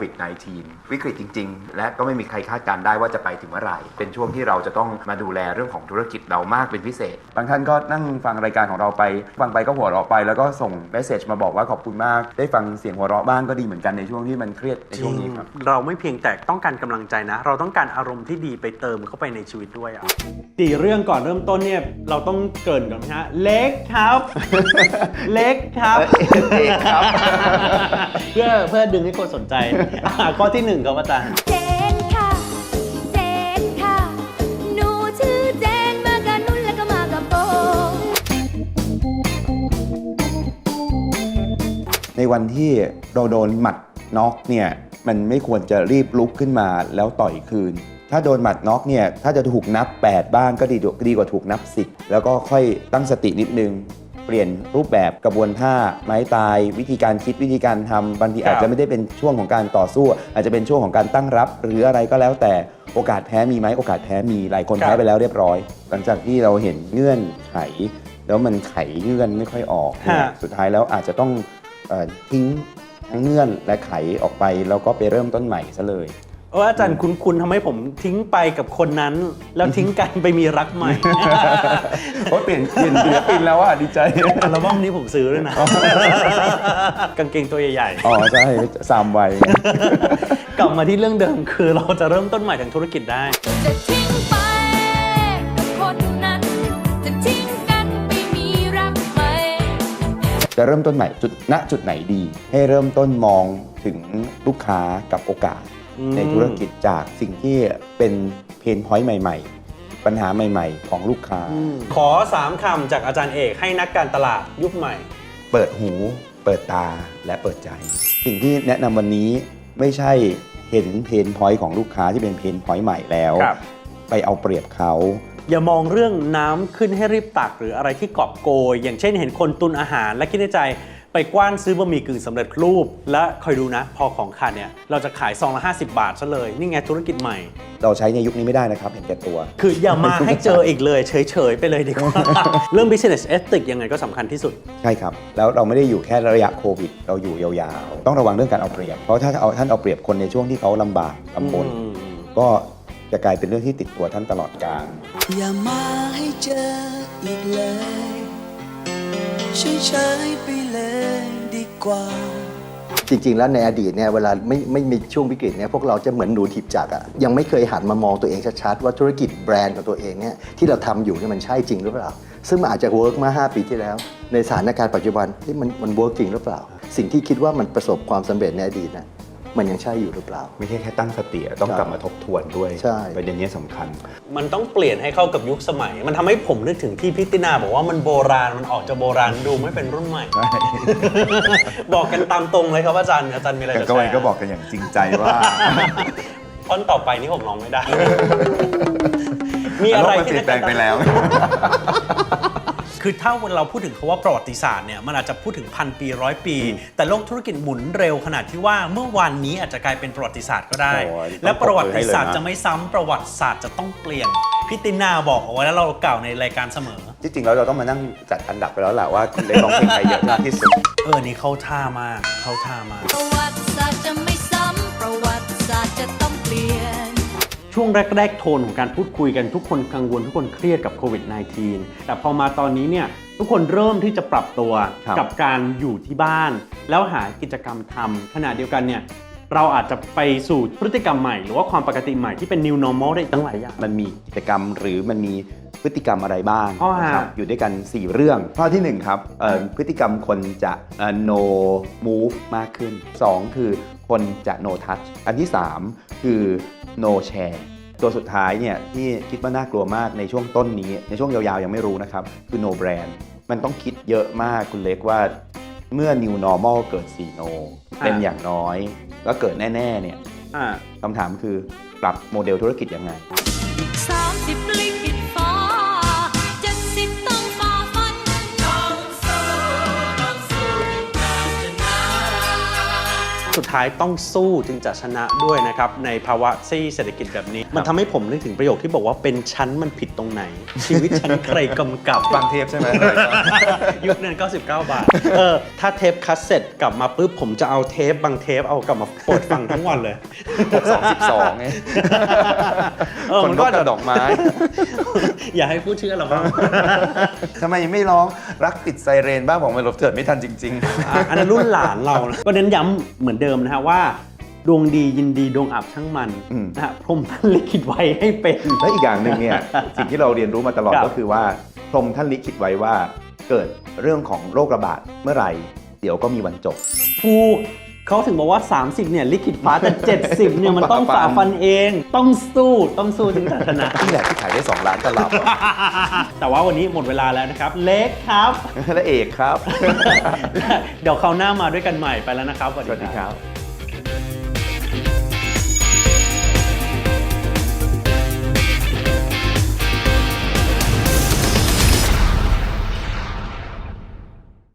วิด -19 วิกฤตจริง ๆ และก็ไม่มีใครคาดการณ์ได้ว่าจะไปถึงเมื่อไหร่ เป็นช่วงที่เราจะต้องมาดูแลเรื่องของธุรกิจเรามากเป็นพิเศษ บางท่านก็นั่งฟังรายการของเราไป ฟังไปก็หัวเราะไป แล้วก็ส่งเมสเซจมาบอกว่าขอบคุณมาก ได้ฟังเสียงหัวเราะบ้างก็ดีเหมือนกันในช่วงที่มันเครียดในช่วงนี้ครับ เราไม่เพียงแต่ต้องการกำลังใจนะ เราต้องการอารมณ์ที่ดีไปเติมเข้าไปในชีวิตด้วยอะสี่เรื่องก่อนเริ่มต้นเนี่ยเราต้องเกรินก่อนนะฮะเล็กครับ เล็กครับเอกครับเพื่อเพื่อดึงให้คนสนใจอะข้อที่หนึ่งครับอาจารย์ เจนค่ะ เจนค่ะ หนูชื่อเจนมากับนุ่นแล้วก็มากับโบ ในวันที่เราโดนหมัดน็อกเนี่ยมันไม่ควรจะรีบลุกขึ้นมาแล้วต่อยคืน ถ้าโดนหมัดน็อกเนี่ยถ้าจะถูกนับ 8 บ้างก็ดีกว่าดีกว่าถูกนับ 10 แล้วก็ค่อยตั้งสตินิดนึง เปลี่ยนรูปแบบกระบวนท่าไม้ตาย วิธีการคิดวิธีการทำบางทีครับอาจจะไม่ได้เป็นช่วงของการต่อสู้ อาจจะเป็นช่วงของการตั้งรับ หรืออะไรก็แล้วแต่โอกาสแพ้มีไหมโอกาสแพ้มีหลายคนแพ้ไปแล้วเรียบร้อย หลังจากที่เราเห็นเงื่อนไข แล้วมันไขเงื่อนไม่ค่อยออกเนี่ยฮะ สุดท้ายแล้วอาจจะต้องเอ่อทิ้งทั้งเงื่อนและไขออกไปแล้วก็ไปเริ่มต้นใหม่ซะเลย เอออาจารย์คุณคุณทำให้ผมทิ้งไปกับคนนั้น แล้วทิ้งกันไปมีรักใหม่ โอ้เปลี่ยนเปลี่ยนศิลปินแล้วอะดีใจ อัลบั้มนี้ผมซื้อด้วยนะ กางเกงตัวใหญ่อ๋อใช่สามวัยๆ กลับมาที่เรื่องเดิมคือเราจะเริ่มต้นใหม่ทางธุรกิจได้ จะทิ้งไปกับคนนั้น จะทิ้งกันไปมีรักใหม่ จะเริ่มต้นใหม่จุดณจุดไหนดี ให้เริ่มต้นมองถึงลูกค้ากับโอกาสอืม ในธุรกิจจากสิ่งที่เป็นเพนพอยต์ใหม่ ๆ ปัญหาใหม่ ๆ ของลูกค้า ขอสามคำจากอาจารย์เอกให้นักการตลาดยุคใหม่ เปิดหู เปิดตาและเปิดใจ สิ่งที่แนะนำวันนี้ไม่ใช่เห็นเพนพอยต์ของลูกค้าที่เป็นเพนพอยต์ใหม่แล้ว ครับ ไปเอาเปรียบเขา อย่ามองเรื่องน้ำขึ้นให้รีบตักหรืออะไรที่กอบโกย อย่างเช่นเห็นคนตุนอาหารและคิดในใจ ไปกว้านซื้อบะหมี่กึ่งสำเร็จรูป และคอยดูนะ พอของขาดเนี่ย เราจะขายซองละ 50 บาทซะเลย นี่ไงธุรกิจใหม่ เราใช้ในยุคนี้ไม่ได้นะครับ เห็นแก่ตัว คืออย่ามาให้เจออีกเลยเฉย ๆ ไปเลยดีกว่า เรื่อง business ethic ยังไงก็สำคัญที่สุด ใช่ครับ แล้วเราไม่ได้อยู่แค่ระยะโควิด เราอยู่ยาวๆ ต้องระวังเรื่องการเอาเปรียบ เพราะถ้าเอาท่านเอาเปรียบคนในช่วงที่เขาลำบากลำบนอืมก็จะกลายเป็นเรื่องที่ติดตัวท่านตลอดกาลอย่ามาให้เจออีกเลยช่วยใช้ไปเลยดี กว่า จริง ๆ แล้วในอดีตเนี่ยเวลาไม่ไม่มีช่วงวิกฤตเนี่ยพวกเราจะเหมือนหนูถีบจักรอะยังไม่เคยหันมามองตัวเองชัดๆว่าธุรกิจแบรนด์ของตัวเองเนี่ยที่เราทำอยู่เนี่ยมันใช่จริงหรือเปล่า ซึ่งมันอาจจะเวิร์กมา5 ปีที่แล้ว ในสถานการณ์ปัจจุบันที่มันมันเวิร์กจริงหรือเปล่า สิ่งที่คิดว่ามันประสบความสำเร็จในอดีตนะ มันยังใช่อยู่หรือเปล่า ไม่ใช่แค่ตั้งสติต้องกลับมาทบทวนด้วยใช่ ประเด็นนี้สำคัญ มันต้องเปลี่ยนให้เข้ากับยุคสมัย มันทำให้ผมนึกถึงที่พิตินาบอกว่ามันโบราณ มันออกจะโบราณดูไม่เป็นรุ่นใหม่ บอกกันตามตรงเลยครับอาจารย์อาจารย์มีอะไรจะก็แชวันร์ก็บอกกันอย่างจริงใจว่าท่อนต่อไปนี่ผมร้องไม่ได้ มีอะไรโลกมันที่เปลี่ยนแปลงไปแล้ว คือถ้าเราพูดถึงคาว่าประวัติศาสตร์เนี่ยมันอาจจะพูดถึงพันปีร้อยปี แต่โลกธุรกิจหมุนเร็วขนาดที่ว่าเมื่อวันนี้อาจจะกลายเป็นประวัติศาสตร์ก็ได้โอ้ยและประวัติศาสตร์ต้องปรบมือให้เลยนะจะไม่ซ้ำประวัติศาสตร์จะต้องเปลี่ยนพี่ตินาบอกเอาไว้แล้วเรากล่าวในรายการเสมอ ที่จริงแล้วเราต้องมานั่งจัดอันดับไปแล้วแหละว่าคุณได้ร้องเพลงใครเยอะมากที่สุด เออ นี่เข้าท่ามาก เข้าท่ามาก ประวัติศาสตร์จะไม่ซ้ำประวัติศาสตร์จะต้องเปลี่ยน ช่วงแรก ๆ โทนของการพูดคุยกันทุกคนกังวลทุกคนเครียดกับโควิด -19 แต่พอมาตอนนี้เนี่ยทุกคนเริ่มที่จะปรับตัวครับกับการอยู่ที่บ้าน แล้วหากิจกรรมทำขณะเดียวกันเนี่ย เราอาจจะไปสู่พฤติกรรมใหม่ หรือว่าความปกติใหม่ที่เป็น new normal ได้อีกตั้งหลายอย่าง มันมีกิจกรรมหรือมันมีพฤติกรรมอะไรบ้างอ๋อฮะนะครับอยู่ด้วยกัน 4 เรื่องข้อทีหนึ่1ครับเอ่อพฤติกรรมคนจะเอ่อ no move มากขึ้น 2 คือคนจะ no touch อันที่ 3 คือ no share ตัวสุดท้ายเนี่ยที่คิดว่าน่ากลัวมากในช่วงต้นนี้ ในช่วงยาวๆ ยังไม่รู้นะครับ คือ no brand มันต้องคิดเยอะมากคุณเล็กว่าเมื่อ new normal เกิด4 no เป็นอย่างน้อย แล้วเกิดแน่ ๆ เนี่ยอ่าคำถามคือปรับโมเดลธุรกิจยังไงสามสิบลิขิตฟ้าเจ็ดสิบต้องฝ่าฟันต้องสู้ต้องสู้กาญจนาสุดท้ายต้องสู้จึงจะชนะด้วยนะครับ ในภาวะที่เศรษฐกิจแบบนี้ มันทำให้ผมนึกถึงประโยคที่บอกว่าเป็นชั้นมันผิดตรงไหน ชีวิตฉันใครกำกับฟังเทปใช่ไหมยุคนั้น99 บาท เออ ถ้าเทปคัสเซ็ตกลับมาปุ๊บ ผมจะเอาเทปบางเทปเอากลับมาเปิดฟังทั้งวันเลยสองสิบสองไงเออคมันนก็ก็กระดอกไม้ อย่าให้พูดชื่อเราบ้าง ทำไมไม่ร้องรักติดไซเรนบ้างบอกไม่ลบเถิดไม่ทันจริงอะอันนั้นรุ่นหลานเรานะก็เน้นย้ำเหมือนเดิมนะฮะว่า ดวงดียินดีดวงอับช่างมันอืม นะฮะพรหมท่านลิขิตไว้ให้เป็น และอีกอย่างหนึ่งเนี่ย สิ่งที่เราเรียนรู้มาตลอดครับก็คือว่าพรหมท่านลิขิตไว้ว่า เกิดเรื่องของโรคระบาดเมื่อไหร่ เดี๋ยวก็มีวันจบ ถูก เขาถึงบอกว่า 30 เนี่ยลิขิตฟ้าแต่ 70 เนี่ยมันต้องฝ่าฟันเอง ต้องสู้ต้องสู้ถึงจะชนะที่แหละที่ขายได้ 2 ล้านตลับ แต่ว่าวันนี้หมดเวลาแล้วนะครับ เล็กครับและเอกครับ เดี๋ยวคราวหน้ามาด้วยกันใหม่ไปแล้วนะครับสวัสดีครับ